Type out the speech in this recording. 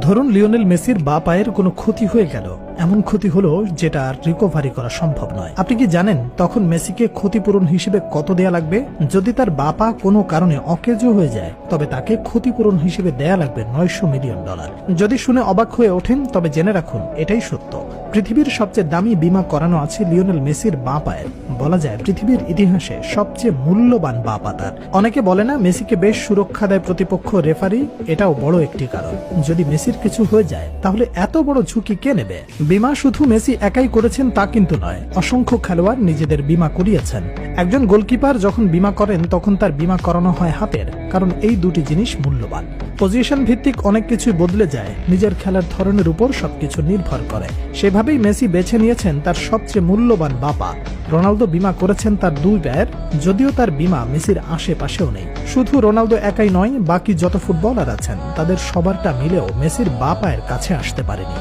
ধরুন লিওনেল মেসির বা পায়ের কোনো ক্ষতি হয়ে গেল। এমন ক্ষতি হলো যেটা আর রিকভারি করা সম্ভব নয়। আপনি কি জানেন তখন মেসিকে ক্ষতিপূরণ হিসেবে কত দেয়া লাগবে? যদি তার বাপা কোনো কারণে অকেজ হয়ে যায়, তবে তাকে ক্ষতিপূরণ হিসেবে দেয়া লাগবে নয়শো মিলিয়ন ডলার। যদি শুনে অবাক হয়ে ওঠেন, তবে জেনে রাখুন, এটাই সত্য। পৃথিবীর সবচেয়ে দামি বীমা করানো আছে লিওনেল মেসির বাঁ পায়ের। বলা যায় পৃথিবীর ইতিহাসে সবচেয়ে মূল্যবান বা পা তার। অনেকে বলে না, মেসিকে বেশ সুরক্ষা দেয় প্রতিপক্ষ রেফারি, এটাও বড় একটি কারণ। যদি মেসির কিছু হয়ে যায়, তাহলে এত বড় ঝুঁকি কে নেবে? বিমা শুধু মেসি একাই করেছেন তা কিন্তু নয়, অসংখ্য খেলোয়াড় নিজেদের বিমা করিয়েছেন। একজন গোলকিপার যখন বিমা করেন, তখন তার বিমা করানো হয় হাতের। কারণ এই দুটি জিনিস মূল্যবান। পজিশন ভিত্তিক অনেক কিছুই বদলে যায়, নিজের খেলার ধরনের উপর সবকিছু নির্ভর করে। সেভাবেই মেসি বেছে নিয়েছেন তার সবচেয়ে মূল্যবান বাপা। রোনালদো বিমা করেছেন তার দুই ব্যয়ের, যদিও তার বিমা মেসির আশেপাশেও নেই। শুধু রোনালদো একাই নয়, বাকি যত ফুটবলার আছেন, তাদের সবারটা মিলেও মেসির বাপায়ের কাছে আসতে পারেনি।